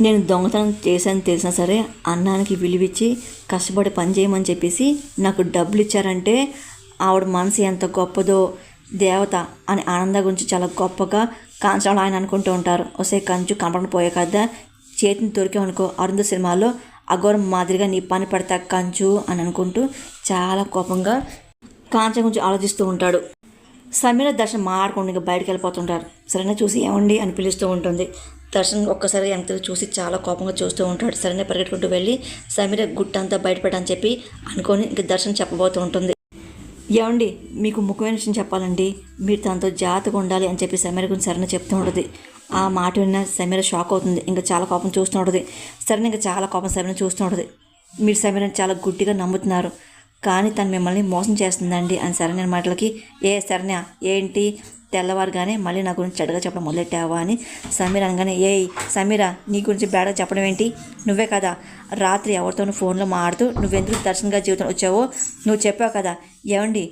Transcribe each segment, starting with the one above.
నేను దొంగతనం చేశాను తెలిసినా సరే అన్నానికి విలువిచ్చి కష్టపడి పని చేయమని చెప్పేసి నాకు డబ్బులు ఇచ్చారంటే ఆవిడ మనసు ఎంత గొప్పదో దేవత అని ఆనంద గురించి చాలా గొప్పగా కాంచడం ఆయన అనుకుంటూ ఉంటారు. ఒసే కంచు కనపడని పోయే కదా చేతిని దొరికామనుకో అరుంధ సినిమాలో అఘోరం మాదిరిగా నీ పని పడతా కంచు అని అనుకుంటూ చాలా కోపంగా కాంచ గురించి ఆలోచిస్తూ ఉంటాడు. సమీర దర్శనం మాట్లాడుకుంటూ ఇంకా బయటకు వెళ్ళిపోతుంటారు. సరైన చూసి ఏమండి అని పిలుస్తూ ఉంటుంది. దర్శన్ ఒక్కసారి ఎంత చూసి చాలా కోపంగా చూస్తూ ఉంటాడు. సరైన పరిగెట్టుకుంటూ వెళ్ళి సమీర గుట్టంతా బయటపడని చెప్పి అనుకొని ఇంక దర్శనం చెప్పబోతూ ఉంటుంది. ఏమండి మీకు ముఖ్యమైన విషయం చెప్పాలండి. మీరు తనతో జాగ్రత్తగా ఉండాలి అని చెప్పి సమీర గురించి సరైన చెప్తూ ఉంటుంది. ఆ మాట విన్న సమీర షాక్ అవుతుంది. ఇంకా చాలా కోపం చూస్తూ ఉంటుంది. సరైన ఇంకా చాలా కోపం సమీర చూస్తూ ఉంటుంది. మీరు సమీరని చాలా గుడ్డిగా నమ్ముతున్నారు. కానీ తను మిమ్మల్ని మోసం చేస్తుందండి అని శరణ్య మాటలకి ఏ శరణ్య ఏంటి? తెల్లవారుగానే మళ్ళీ నా గురించి చెడ్డగా చెప్పడం మొదలెట్టావా? అని సమీర అనగానే ఏ సమీర నీ గురించి బేడగా చెప్పడం ఏంటి? నువ్వే కదా రాత్రి ఎవరితోనూ ఫోన్లో మాడుతూ నువ్వెందుకు దర్శనంగా జీవితం వచ్చావో? నువ్వు చెప్పావు కదా ఏమండి?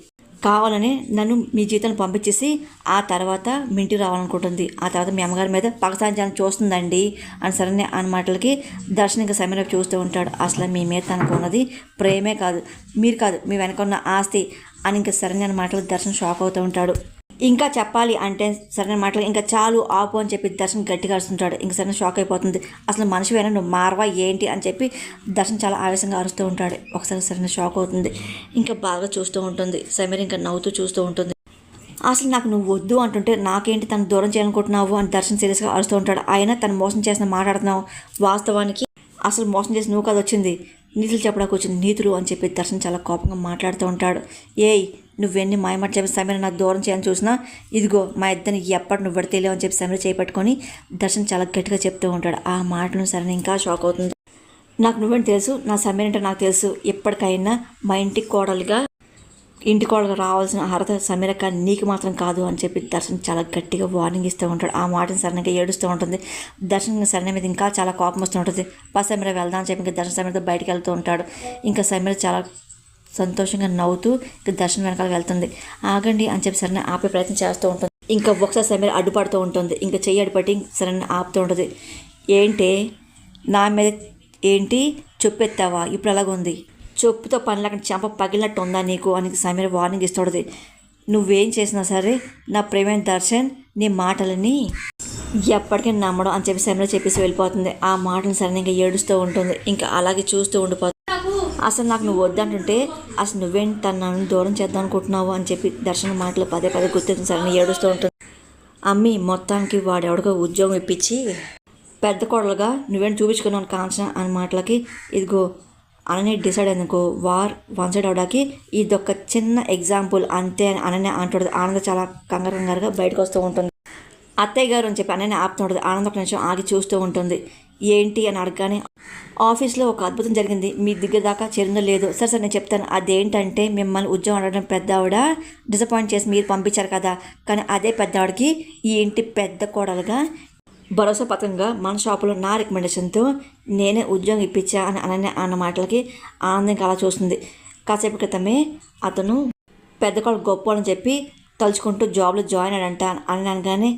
కావాలని నన్ను మీ జీతాన్ని పంపించేసి ఆ తర్వాత మీ ఇంటికి రావాలనుకుంటుంది. ఆ తర్వాత మీ అమ్మగారి మీద పగసాంచాన్ని చూస్తుందండి అని సరైన అన్న మాటలకి దర్శన ఇంకా సమీర చూస్తూ ఉంటాడు. అసలు మీ మీద తనకు ఉన్నది ప్రేమే కాదు మీరు కాదు మీ వెనక ఉన్న ఆస్తి అని ఇంకా సరైన అన్న మాటలకి దర్శన్ షాక్ అవుతూ ఉంటాడు. ఇంకా చెప్పాలి అంటే సరైన మాటలు ఇంకా చాలు ఆపు అని చెప్పి దర్శన్ గట్టిగా అరుస్తుంటాడు. ఇంకా సరైన షాక్ అయిపోతుంది. అసలు మనిషివైనా నువ్వు మారవా ఏంటి అని చెప్పి దర్శన్ చాలా ఆవేశంగా అరుస్తూ ఉంటాడు. ఒకసారి సరైన షాక్ అవుతుంది. ఇంకా బాగా చూస్తూ ఉంటుంది. సమీర్ ఇంకా నవ్వుతూ చూస్తూ ఉంటుంది. అసలు నాకు నువ్వు వద్దు అంటుంటే నాకేంటి తను దూరం చేయాలనుకుంటున్నావు అని దర్శన్ సీరియస్గా అరుస్తూ ఉంటాడు. ఆయన తను మోసం చేసిన మాట్లాడుతున్నావు వాస్తవానికి అసలు మోసం చేసి నువ్వు కదా వచ్చింది. నీతులు చెప్పడానికి వచ్చింది నీతులు అని చెప్పి దర్శన్ చాలా కోపంగా మాట్లాడుతూ ఉంటాడు. ఏయ్ నువ్వెన్ని మాయమాట చెప్పి సమీర నాకు దూరం చేయని చూసినా ఇదిగో మా ఇద్దరిని ఎప్పటి నువ్వు తెలియవు అని చెప్పి సమీర చేపట్టుకొని దర్శన్ చాలా గట్టిగా చెప్తూ ఉంటాడు. ఆ మాటను సరే ఇంకా షాక్ అవుతుంది. నాకు నువ్వేంటి తెలుసు? నా సమీర అంటే నాకు తెలుసు. ఎప్పటికైనా మా ఇంటికి కోడలుగా ఇంటి కోడలుగా రావాల్సిన అర్హత సమీర కానీ నీకు మాత్రం కాదు అని చెప్పి దర్శన్ చాలా గట్టిగా వార్నింగ్ ఇస్తూ ఉంటాడు. ఆ మాటను సరణంగా ఏడుస్తూ ఉంటుంది. దర్శన్ సరైన మీద ఇంకా చాలా కోపం వస్తూ ఉంటుంది. పా సమీర వెళ్దాం అని చెప్పి ఇంకా దర్శన్ సమీరతో బయటికి వెళ్తూ ఉంటాడు. ఇంకా సమీర చాలా సంతోషంగా నవ్వుతూ ఇంకా దర్శనం వెనకాల వెళ్తుంది. ఆగండి అని చెప్పి సరైన ఆపే ప్రయత్నం చేస్తూ ఉంటుంది. ఇంకా ఒకసారి సమీర అడ్డుపడుతూ ఉంటుంది. ఇంకా చెయ్యి అడ్డుపట్టి సరైన ఆపుతూ ఉంటుంది. ఏంటి? నా మీద ఏంటి? చెప్పెత్తావా? ఇప్పుడు అలాగుంది చెప్పుతో పని లేకుండా చెంప పగిలినట్టు ఉందా నీకు? అని సమీర వార్నింగ్ ఇస్తుంటుంది నువ్వేం చేసినా సరే నా ప్రేమైన దర్శన్ నీ మాటలని ఎప్పటికీ నమ్మడం అని చెప్పి సమీర చెప్పేసి వెళ్ళిపోతుంది. ఆ మాటలు సరైన ఇంకా ఏడుస్తూ ఉంటుంది. ఇంకా అలాగే చూస్తూ ఉండిపోతుంది. అసలు నాకు నువ్వు వద్దంటుంటే అసలు నువ్వేంటి తను నన్ను దూరం చేద్దాం అనుకుంటున్నావు? అని చెప్పి దర్శన మాటలు పదే పదే గుర్తు సరే ఏడుస్తూ ఉంటుంది. అమ్మి మొత్తానికి వాడెవడికో ఉద్యోగం ఇప్పించి పెద్ద కోడలుగా నువ్వేం చూపించుకున్నాను కాంచన? అని మాటలకి ఇదిగో అననే డిసైడ్ అయిందనుకో వార్ వన్ సైడ్ అవడానికి ఇదొక చిన్న ఎగ్జాంపుల్ అంతే అని అననే అంటుంది ఆనంద చాలా కంగారు కంగారుగా బయటకు వస్తూ ఉంటుంది. అత్తయ్య గారు అని చెప్పి అననే ఆపుతుంటుంది. ఆనంద ఒక నిమిషం ఆగి చూస్తూ ఉంటుంది. ఏంటి? అని అడగగానే ఆఫీస్లో ఒక అద్భుతం జరిగింది. మీ దగ్గర దాకా చేరిందో లేదు సరే సరే నేను చెప్తాను. అదేంటంటే మిమ్మల్ని ఉద్యోగం అడగడం పెద్ద ఆవిడ డిసప్పాయింట్ చేసి మీరు పంపించారు కదా. కానీ అదే పెద్ద ఆవిడకి ఈ ఇంటి పెద్ద కోడలుగా భరోసా పథకంగా మన షాపులో నా రికమెండేషన్తో నేనే ఉద్యోగం ఇప్పించా అని అన్న అన్న మాటలకి ఆనందంగా అలా చూస్తుంది. కాసేపు క్రితమే అతను పెద్ద కోడలు గొప్ప అని చెప్పి తలుచుకుంటూ జాబ్లో జాయిన్ అడంట అని అనగానే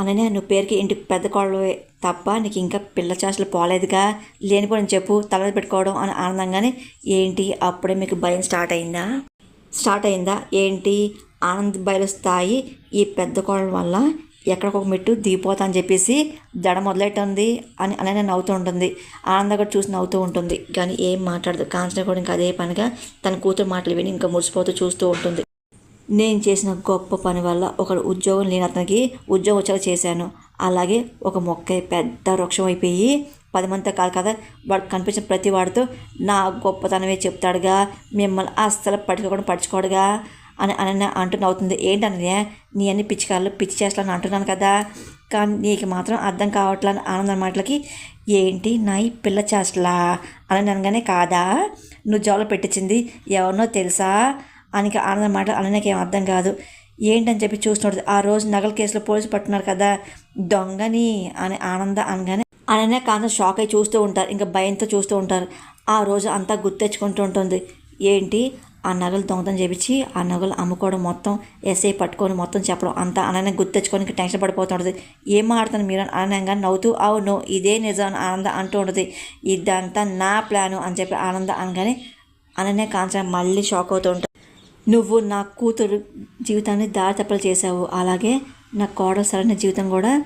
అననే నువ్వు పేరుకి ఇంటికి పెద్ద కోడలు తప్ప నీకు ఇంకా పిల్ల చేసలు పోలేదుగా. లేనిపోని చెప్పు తల పెట్టుకోవడం అని ఆనందంగానే ఏంటి అప్పుడే మీకు భయం స్టార్ట్ అయిందా? స్టార్ట్ అయిందా? ఏంటి? ఆనంద్ బయలుస్తాయి ఈ పెద్ద కోడల వల్ల ఎక్కడికొక మెట్టు దిగిపోతా అని చెప్పేసి దడ మొదలెట్టుంది అని అలానే నవ్వుతూ ఉంటుంది. ఆనంద కూడా చూసి నవ్వుతూ ఉంటుంది. కానీ ఏం మాట్లాడదు. కాంచన కూడా ఇంకా అదే పనిగా తన కూతురు మాటలు విని ఇంకా మురిసిపోతూ చూస్తూ ఉంటుంది. నేను చేసిన గొప్ప పని వల్ల ఒక ఉద్యోగం లేని అతనికి ఉద్యోగం వచ్చేలా చేశాను. అలాగే ఒక మొక్క పెద్ద వృక్షం అయిపోయి పది మందితో కాదు కదా వాడు కనిపించిన ప్రతి వాడితో నా గొప్పతనమే చెప్తాడుగా మిమ్మల్ని అస్సలు పట్టుకోకుండా పడుచుకోడుగా అని అని అంటున్న అవుతుంది ఏంటన్నయ్య నీ అన్ని పిచ్చికాళ్ళు పిచ్చి చేస్తాను అంటున్నాను కదా. కానీ నీకు మాత్రం అర్థం కావట్లని ఆనందం మాటలకి ఏంటి నా ఈ పిల్ల చేస్తలా అని అనగానే కాదా? నువ్వు జోలో పెట్టించింది ఎవరినో తెలుసా? అని ఆనందం మాట అనడానికి ఏం అర్థం కాదు. ఏంటని చెప్పి చూస్తున్నాడు ఆ రోజు నగల కేసులో పోలీసు పట్టున్నారు కదా దొంగని అని ఆనంద అనగానే అననే కాంత షాక్ అయి చూస్తూ ఉంటారు ఇంకా భయంతో చూస్తూ ఉంటారు. ఆ రోజు అంతా గుర్తెచ్చుకుంటూ ఉంటుంది. ఏంటి? ఆ నగలు దొంగతనం చేపించి ఆ నగలు అమ్ముకోవడం మొత్తం ఎస్ఐ పట్టుకొని మొత్తం చెప్పడం అంతా అననే గుర్తెచ్చుకొని ఇంకా టెన్షన్ పడిపోతుంటుంది ఏం మాడుతాను మీరు అనగా నవ్వుతూ అవును ఇదే నిజం అని ఆనంద అంటూ ఉంటుంది. ఇదంతా నా ప్లాను అని చెప్పి ఆనంద అనగానే అననే కాంచన మళ్ళీ షాక్ అవుతూ ఉంటుంది నువ్వు నా కూతురు జీవితాన్ని దారి తప్పలు చేసావు అలాగే నా కోడలు సరైన జీవితం కూడా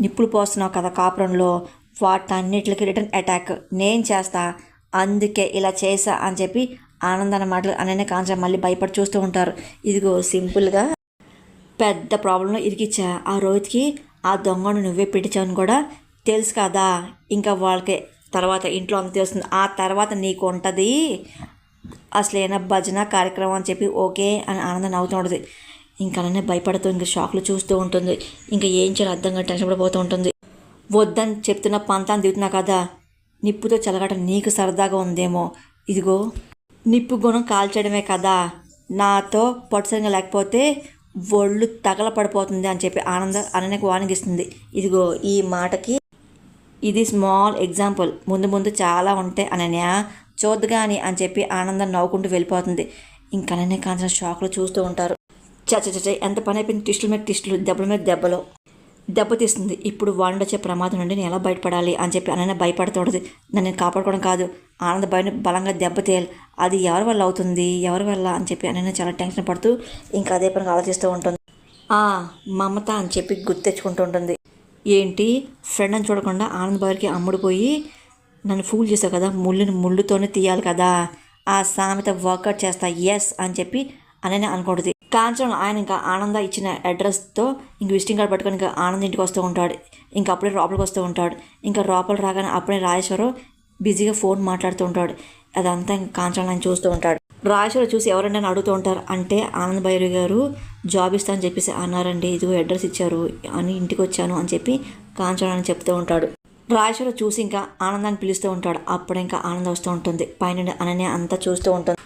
నిప్పులు పోస్తున్నావు కదా కాపురంలో. వాటన్నిటికి రిటర్న్ అటాక్. నేను చేస్తా. అందుకే ఇలా చేసా అని చెప్పి ఆనందాన్ని మాటలు అననే కాంచ మళ్ళీ భయపడి చూస్తూ ఉంటారు. ఇదిగో సింపుల్గా పెద్ద ప్రాబ్లంలో ఇరికిచ్చా. ఆ రోహిత్కి ఆ దొంగను నువ్వే పెట్టించావని కూడా తెలుసు కదా. ఇంకా వాళ్ళకి తర్వాత ఇంట్లో అంత తెలుస్తుంది. ఆ తర్వాత నీకు ఉంటుంది. అసలైన భజన కార్యక్రమం అని చెప్పి ఓకే అని ఆనందం నవ్వుతూ ఉంటుంది ఇంకా అలానే భయపడుతూ ఇంకా షాక్లు చూస్తూ ఉంటుంది. ఇంకా ఏం చేయాలో అర్థంగా టెన్షన్ పడిపోతూ ఉంటుంది. వద్దని చెప్తున్న పంతాన్ని దిగుతున్నా కదా నిప్పుతో చెలగటం నీకు సరదాగా ఉందేమో. ఇదిగో నిప్పు గుణం కాల్చడమే కదా. నాతో పట్టుసరిగా లేకపోతే ఒళ్ళు తగల పడిపోతుంది అని చెప్పి ఆనంద అననికి వానిగిస్తుంది ఇదిగో ఈ మాటకి ఇది స్మాల్ ఎగ్జాంపుల్. ముందు ముందు చాలా ఉంటాయి అనన్య. చూద్దగాని అని చెప్పి ఆనందం నవ్వుకుంటూ వెళ్ళిపోతుంది. ఇంకా అనన్య కాంచిన షాక్లో చూస్తూ ఉంటారు. చచ్చ చచ్చ ఎంత పని అయిపోయింది? టిస్టుల మీద టిస్టులు దెబ్బల మీద దెబ్బలు. దెబ్బతీస్తుంది ఇప్పుడు వాడిని వచ్చే ప్రమాదం నుండి నేను ఎలా బయటపడాలి అని చెప్పి అనన్న భయపడుతూ నన్ను కాపాడుకోవడం కాదు. ఆనంద భయం బలంగా దెబ్బతీయాలి అది ఎవరి వల్ల అవుతుంది? ఎవరి వల్ల? అని చెప్పి అనన్న చాలా టెన్షన్ పడుతూ ఇంకా అదే పనిగా ఆలోచిస్తూ ఉంటుంది. ఆ మమత అని చెప్పి గుర్తు తెచ్చుకుంటూ ఉంటుంది. ఏంటి? ఫ్రెండ్ అని చూడకుండా ఆనంద్ అమ్ముడు అమ్ముడుపోయి నన్ను ఫూల్ చేశావు కదా ముళ్ళుని ముళ్ళుతోనే తీయాలి కదా ఆ సామెత వర్కౌట్ చేస్తా ఎస్ అని చెప్పి అననే అనుకుంటుంది కాంచనం ఆయన ఇంకా ఆనంద ఇచ్చిన అడ్రస్తో ఇంక విజిటింగ్ కార్డ్ పట్టుకొని ఇంకా ఆనంద్ ఇంటికి వస్తూ ఉంటాడు. ఇంకా అప్పుడే లోపలికి వస్తూ ఉంటాడు. ఇంకా లోపల రాగానే అప్పుడే రాజేశ్వరం బిజీగా ఫోన్ మాట్లాడుతూ ఉంటాడు. అదంతా ఇంకా కాంచనం ఆయన చూస్తూ ఉంటాడు. రాజేశ్వరం చూసి ఎవరైనా అడుగుతూ ఉంటారు అంటే ఆనంద్ భైరు గారు జాబ్ ఇస్తా అని చెప్పేసి అన్నారండి ఇదిగో అడ్రస్ ఇచ్చారు అని ఇంటికి వచ్చాను అని చెప్పి కాంచనం అని చెప్తూ ఉంటాడు. రాజేశ్వరం చూసి ఇంకా ఆనందాన్ని పిలుస్తూ ఉంటాడు. అప్పుడు ఇంకా ఆనందం వస్తూ ఉంటుంది. పైన అననే అంతా చూస్తూ ఉంటుంది.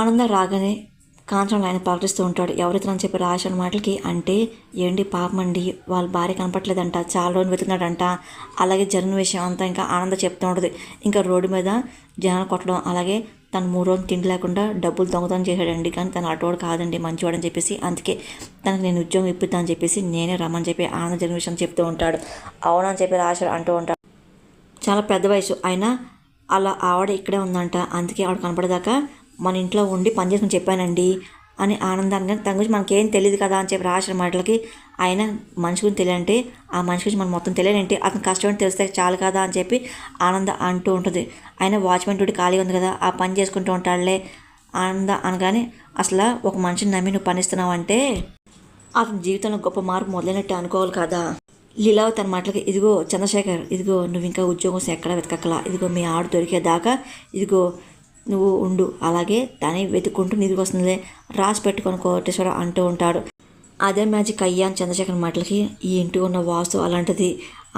ఆనందం రాగానే కాంచంలో ఆయన ప్రకటిస్తూ ఉంటాడు. ఎవరైతే అని చెప్పి రాసిన మాటలకి అంటే ఏంటి పాపం అండి వాళ్ళ భార్య కనపట్లేదంట చాలా రోజులు వెతుకున్నాడంట అలాగే జరిగిన విషయం అంతా ఇంకా ఆనంద చెప్తూ ఉంటుంది. ఇంకా రోడ్డు మీద జనాలు కొట్టడం అలాగే తను మూడు రోజులు తిండి లేకుండా డబ్బులు దొంగతనం చేశాడండి. కానీ తను అటోడు కాదండి మంచివాడని చెప్పేసి అందుకే తనకు నేను ఉద్యోగం ఇప్పిద్దాం అని చెప్పేసి నేనే రమ్మని చెప్పి ఆనంద జరిగిన విషయం చెప్తూ ఉంటాడు. అవునని చెప్పి రాశారు అంటూ ఉంటాడు. చాలా పెద్ద వయసు. అయినా అలా ఆవిడ ఇక్కడే ఉందంట. అందుకే ఆవిడ కనపడదాకా మన ఇంట్లో ఉండి పనిచేసుకుని చెప్పానండి అని ఆనందాన్ని. తన గురించి మనకేం తెలియదు కదా అని చెప్పి రాసిన మాటలకి ఆయన మనిషి గురించి తెలియంటే ఆ మనిషి గురించి మనం మొత్తం తెలియనంటే అతను కష్టం తెలిస్తే చాలు కదా అని చెప్పి ఆనంద అంటూ ఉంటుంది. ఆయన వాచ్మెన్ డ్యూటీ ఖాళీ ఉంది కదా ఆ పని చేసుకుంటూ ఉంటాడులే ఆనంద అనగానే అసలు ఒక మనిషిని నమ్మి నువ్వు పనిస్తున్నావు అంటే అతని జీవితంలో గొప్ప మార్పు మొదలైనట్టు అనుకోవాలి కదా. లీలావతి తన మాటలకి ఇదిగో చంద్రశేఖర్ ఇదిగో నువ్వు ఇంకా ఉద్యోగం ఎక్కడ వెతకక్కలా ఇదిగో మీ ఆడు దొరికేదాకా ఇదిగో నువ్వు ఉండు. అలాగే తనే వెతుక్కుంటూ నిధికి వస్తుంది రాసి పెట్టుకొని కోటేశ్వర అంటూ ఉంటాడు. అదే మ్యాజిక్ అయ్యా అని చంద్రశేఖర్ మాటలకి ఈ ఇంటి ఉన్న వాస్తు అలాంటిది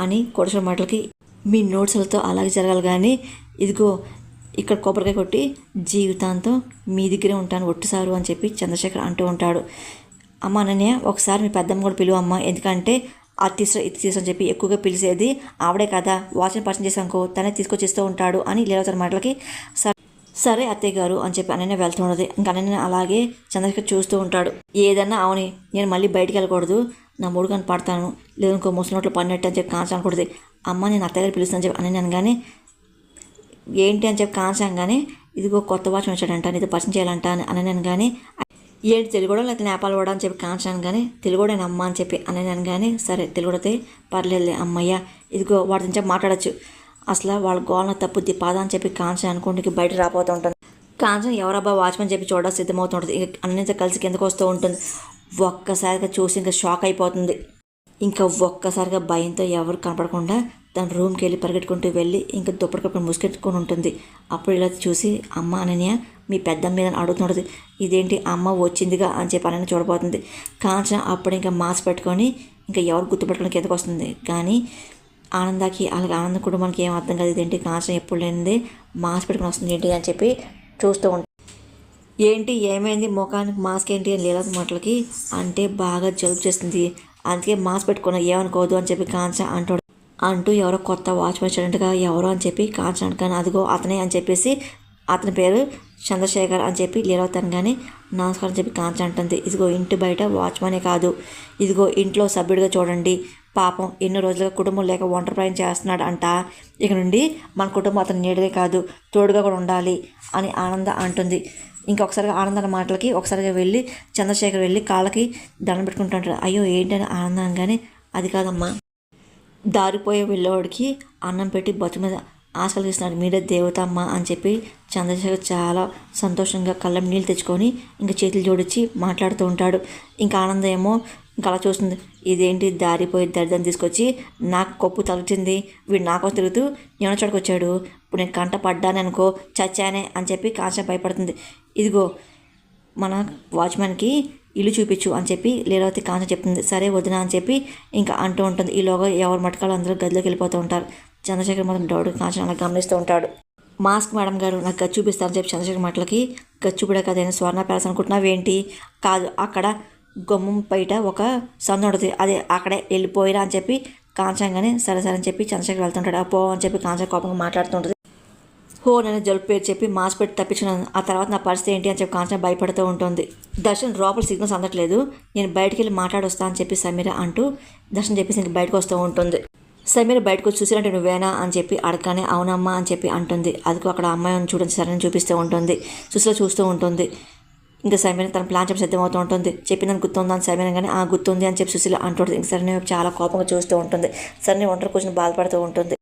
అని కోటేశ్వర మాటలకి మీ నోట్స్లతో అలాగే జరగాలి కానీ ఇదిగో ఇక్కడ కొబ్బరికాయ కొట్టి జీవితాంతం మీ దగ్గరే ఉంటాను ఒట్టుసారు అని చెప్పి చంద్రశేఖర్ అంటూ ఉంటాడు. అమ్మ అనన్య ఒకసారి మీ పెద్దమ్మ కూడా పిలువమ్మ ఎందుకంటే అది తీసు ఇది తీసు అని చెప్పి ఎక్కువగా పిలిచేది ఆవిడే కదా వాచ్ని పరిచయం చేసానుకో తనే తీసుకొచ్చి ఇస్తూ ఉంటాడు అని లీలావతి మాటలకి సరే సరే అత్తయ్య గారు అని చెప్పి అనన్య వెళ్తూ ఇంకా అనన్య అలాగే చంద్రశేఖర్ చూస్తూ ఉంటాడు. ఏదన్నా అవని నేను మళ్ళీ బయటికి వెళ్ళకూడదు నా మూడు కని పడతాను లేదు ఇంకో ముసలినోట్లో పడినట్టు అని చెప్పి కాంచనకూడదు అమ్మ నేను అత్తయ్య గారు పిలుస్తాను చెప్పి అనన్య అనగానే ఏంటి అని చెప్పి కాంచంగానే ఇదిగో కొత్త వాచ్ వచ్చాడంట నీతో పరిచయం చేయాలంట అని అనని కానీ ఏంటి తెలుగుడో లేకపోతే నేపాల్ కూడా అని చెప్పి కాంచాను కానీ తెలుగుడేనా అమ్మ అని చెప్పి అనేనాను కానీ సరే తెలుగుడితే పర్లేదులే అమ్మయ్య ఇదిగో వాడి నుంచి మాట్లాడచ్చు. అసలు వాళ్ళ గోళన తప్పుద్ది పాద అని చెప్పి కాంచన అనుకుంటే బయట రాపోతూ ఉంటుంది. కాంచన ఎవరబ్బా వాచ్మెన్ చెప్పి చూడ సిద్ధమవుతుంటుంది. ఇక అన్నితో కలిసి కిందకు వస్తూ ఉంటుంది. ఒక్కసారిగా చూసి ఇంకా షాక్ అయిపోతుంది. ఇంకా ఒక్కసారిగా భయంతో ఎవరు కనపడకుండా తన రూమ్కి వెళ్ళి పరిగెట్టుకుంటూ వెళ్ళి ఇంకా దుప్పటి కప్పుడు ముసుకెట్టుకొని ఉంటుంది. అప్పుడు ఇలా చూసి అమ్మ అనన్య మీ పెద్ద మీద అడుగుతుంటుంది ఇదేంటి అమ్మ వచ్చిందిగా అని చెప్పి అనని చూడబోతుంది. కాంచన అప్పుడు ఇంకా మాస్క్ పెట్టుకొని ఇంకా ఎవరు గుర్తుపెట్టుకుని కిందకు వస్తుంది. కానీ ఆనందాకి అలాగే ఆనంద కుటుంబానికి ఏం అర్థం కాదు ఇదేంటి కాంచన ఎప్పుడు లేనిదే మాస్క్ పెట్టుకుని వస్తుంది ఏంటి అని చెప్పి చూస్తూ ఉంటుంది ఏంటి ఏమైంది? ముఖానికి మాస్క్ ఏంటి అని లీలా మాటలకి అంటే బాగా జలుబు చేస్తుంది. అందుకే మాస్క్ పెట్టుకున్నా ఏమనుకోవద్దు అని చెప్పి కాంచ అంటాడు అంటూ ఎవరో కొత్త వాచ్ వచ్చాడంటగా ఎవరో అని చెప్పి కాంచ కానీ అదిగో అతనే అని చెప్పేసి అతని పేరు చంద్రశేఖర్ అని చెప్పి లీలవతి నమస్కారం చెప్పి కాంచ అంటుంది. ఇదిగో ఇంటి బయట వాచ్మనే కాదు. ఇదిగో ఇంట్లో సభ్యుడిగా చూడండి. పాపం ఎన్నో రోజులుగా కుటుంబం లేక ఒంటరి ప్రయాణం చేస్తున్నాడు అంట. ఇక నుండి మన కుటుంబం అతను నీడదే కాదు. తోడుగా కూడా ఉండాలి అని ఆనంద అంటుంది. ఇంకొకసారిగా ఆనంద అన్న మాటలకి ఒకసారిగా వెళ్ళి చంద్రశేఖర్ వెళ్ళి కాళ్ళకి దండం పెట్టుకుంటుంటాడు. అయ్యో ఏంటని ఆనందంగానే అది కాదమ్మా. దారిపోయే వెళ్ళేవాడికి అన్నం పెట్టి బతు మీద ఆశ కలిగిస్తున్నాడు మీరే దేవత అమ్మ అని చెప్పి చంద్రశేఖర్ చాలా సంతోషంగా కళ్ళం నీళ్ళు తెచ్చుకొని ఇంకా చేతులు జోడించి మాట్లాడుతూ ఉంటాడు. ఇంకా ఆనందం ఏమో ఇంకా అలా చూస్తుంది. ఇదేంటి దారిపోయి దరిద్రం తీసుకొచ్చి నాకు కొప్పు తలుచుంది. వీడు నాకో తిరుగుతూ ఎవరి వచ్చాడు. ఇప్పుడు నేను కంట పడ్డానే అనుకో చచ్చానే అని చెప్పి కాంచన భయపడుతుంది. ఇదిగో మన వాచ్మెన్కి ఇల్లు చూపించు అని చెప్పి లీలావతి కాంచ చెప్తుంది. సరే వదిన అని చెప్పి ఇంకా అంటూ ఉంటుంది. ఈలోగా ఎవరు మటకాలు అందరూ గదిలోకి వెళ్ళిపోతూ ఉంటారు. చంద్రశేఖర్ మాత్రం డౌట్ కాంచన అలా గమనిస్తూ ఉంటాడు. మాస్క్ మేడం గారు నాకు గచ్చు చూపిస్తారని చెప్పి చంద్రశేఖర్ మాటలకి గచ్చు కూడా కదైనా స్వర్ణ ప్యాలెస్ అనుకుంటున్నావేంటి కాదు అక్కడ గుమ్మం బయట ఒక సందు ఉంటుంది. అదే అక్కడే వెళ్ళిపోయిరా అని చెప్పి కాంచంగానే సరే సరే అని చెప్పి చంద్రశేఖర్ వెళ్తుంటాడు. అపో అని చెప్పి కాంచన కోపంగా మాట్లాడుతుంటుంది హో నేను జలుపు పేరు చెప్పి మాస్క్ పెట్టి తప్పించుకున్నాను ఆ తర్వాత నా పరిస్థితి ఏంటి అని చెప్పి కాంచన భయపడుతూ ఉంటుంది. దర్శన్ లోపల సిగ్నల్స్ అందట్లేదు. నేను బయటికి వెళ్ళి మాట్లాడొస్తా అని చెప్పి సమీర అంటూ దర్శన్ చెప్పేసి ఇంక బయటకు వస్తూ ఉంటుంది. సమీర్ బయటకు వచ్చి చూసినట్టు నువ్వేనా అని చెప్పి అడగగానే అవునమ్మా అని చెప్పి అంటుంది. అదిగో అక్కడ అమ్మాయిని చూడండి సరైన చూపిస్తూ ఉంటుంది. సుశీల చూస్తూ ఉంటుంది. ఇంకా సమీర తన ప్లాన్ చెప్పి సిద్ధమవుతూ ఉంటుంది. చెప్పిందని గుర్తుందా అని సమీర కానీ ఆ గుర్తుంది అని చెప్పి సుశీల అంటుంది ఇంక సరే చాలా కోపంగా చూస్తూ ఉంటుంది. సరే ఒంటరి కూర్చొని బాధపడుతూ ఉంటుంది.